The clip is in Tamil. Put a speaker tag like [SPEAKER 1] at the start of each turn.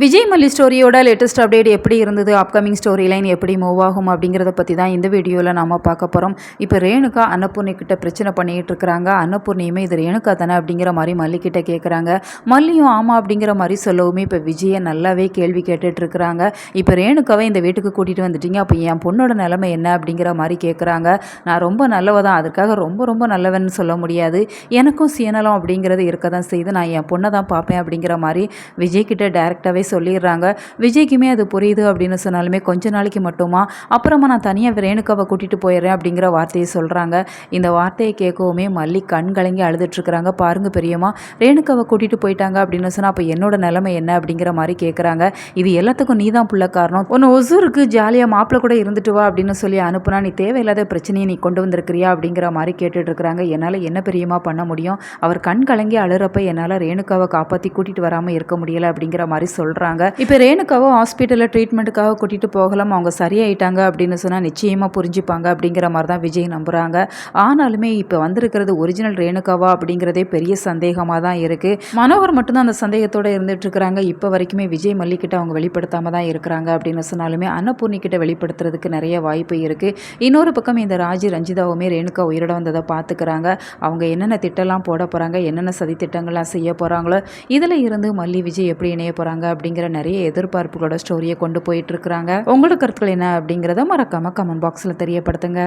[SPEAKER 1] விஜய் மல்லி ஸ்டோரியோட லேட்டஸ்ட் அப்டேட் எப்படி இருந்தது? அப்கமிங் ஸ்டோரி லைன் எப்படி மூவ் ஆகும்? அப்படிங்கிறத பற்றி தான் இந்த வீடியோவில் நாம் பார்க்க போகிறோம் இப்போ ரேணுகா அன்னபூர்ணி கிட்ட பிரச்சனை பண்ணிகிட்டு இருக்கிறாங்க. அன்னபூர்ணியுமே இது ரேணுகா தானே அப்படிங்கிற மாதிரி மல்லிக்கிட்ட கேட்குறாங்க மல்லியும் ஆமாம் அப்படிங்கிற மாதிரி சொல்லவுமே இப்போ விஜயை நல்லாவே கேள்வி கேட்டுட்டு இருக்கிறாங்க. இப்போ ரேணுகாவை இந்த வீட்டுக்கு கூட்டிகிட்டு வந்துட்டீங்க. அப்போ என் பொண்ணோட நிலைமை என்ன அப்படிங்கிற மாதிரி கேட்குறாங்க நான் ரொம்ப நல்லவ தான் அதுக்காக ரொம்ப ரொம்ப நல்லவன் சொல்ல முடியாது. எனக்கும் சீனலம் அப்படிங்கிறது இருக்க தான் செய்யுது. நான் என் பொண்ணை தான் பார்ப்பேன் அப்படிங்கிற மாதிரி விஜய்கிட்ட டேரெக்டாகவே டேரெக்டாகவே சொல்லிடுறாங்க. விஜய்க்குமே அது புரியுது அப்படின்னு சொன்னாலுமே கொஞ்ச நாளைக்கு மட்டுமா? அப்புறமா நான் தனியாக ரேணுகாவை கூட்டிகிட்டு போயிடுறேன் அப்படிங்கிற வார்த்தையை சொல்கிறாங்க இந்த வார்த்தையை கேட்கவுமே மல்லி கண் கலங்கி அழுதுட்ருக்குறாங்க பாருங்க பெரியம்மா ரேணுகாவை கூட்டிகிட்டு போயிட்டாங்க அப்படின்னு சொன்னால் அப்போ என்னோட நிலைமை என்ன அப்படிங்கிற மாதிரி கேட்குறாங்க இது எல்லாத்துக்கும் நீ தான் புள்ள காரணம். ஒன்று ஒசூருக்கு ஜாலியாக மாப்பிள்ளை கூட இருந்துட்டு வா அப்படின்னு சொல்லி அனுப்புனா நீ தேவையில்லாத பிரச்சனையை நீ கொண்டு வந்திருக்கிறியா அப்படிங்கிற மாதிரி கேட்டுட்ருக்குறாங்க என்னால் என்ன பெரியமா பண்ண முடியும்? அவர் கண் கலங்கி அழுறப்ப என்னால் ரேணுகாவை காப்பாற்றி கூட்டிகிட்டு வராமல் இருக்க முடியலை அப்படிங்கிற மாதிரி சொல்கிறாங்க இப்போ ரேணுக்காவோ ஹாஸ்பிட்டலில் ட்ரீட்மெண்ட்டுக்காக கூட்டிகிட்டு போகலாம் அவங்க சரியாயிட்டாங்க அப்படின்னு சொன்னால் நிச்சயமாக புரிஞ்சுப்பாங்க அப்படிங்கிற மாதிரி தான் விஜய் நம்புகிறாங்க ஆனாலுமே இப்போ வந்திருக்கிறது ஒரிஜினல் ரேணுகாவா அப்படிங்கிறதே பெரிய சந்தேகமாக தான் இருக்குது மனோகர் மட்டும்தான் அந்த சந்தேகத்தோடு இருந்துகிட்ருக்குறாங்க இப்போ வரைக்குமே விஜய் மல்லிக்கிட்ட அவங்க வெளிப்படுத்தாமல் தான் இருக்கிறாங்க அப்படின்னு சொன்னாலுமே அன்னபூர்ணி கிட்ட வெளிப்படுத்துறதுக்கு நிறைய வாய்ப்பு இருக்குது இன்னொரு பக்கம் இந்த ராஜி ரஞ்சிதாவுமே ரேணுகா உயிரோட வந்ததை பார்த்துக்கிறாங்க அவங்க என்னென்ன திட்டம்லாம் போட போகிறாங்க என்னென்ன சதி திட்டங்கள்லாம் செய்ய போகிறாங்களோ இதில் இருந்து மல்லி விஜய் எப்படி இணைய போகிறாங்க அப்படிங்கிற நிறைய எதிர்பார்ப்புகளோட ஸ்டோரியை கொண்டு போயிட்டு இருக்கிறாங்க. உங்களுக்கு கருத்துக்கள் என்ன அப்படிங்கிறத மறக்காமல் கமெண்ட் பாக்ஸில் தெரியப்படுத்துங்க.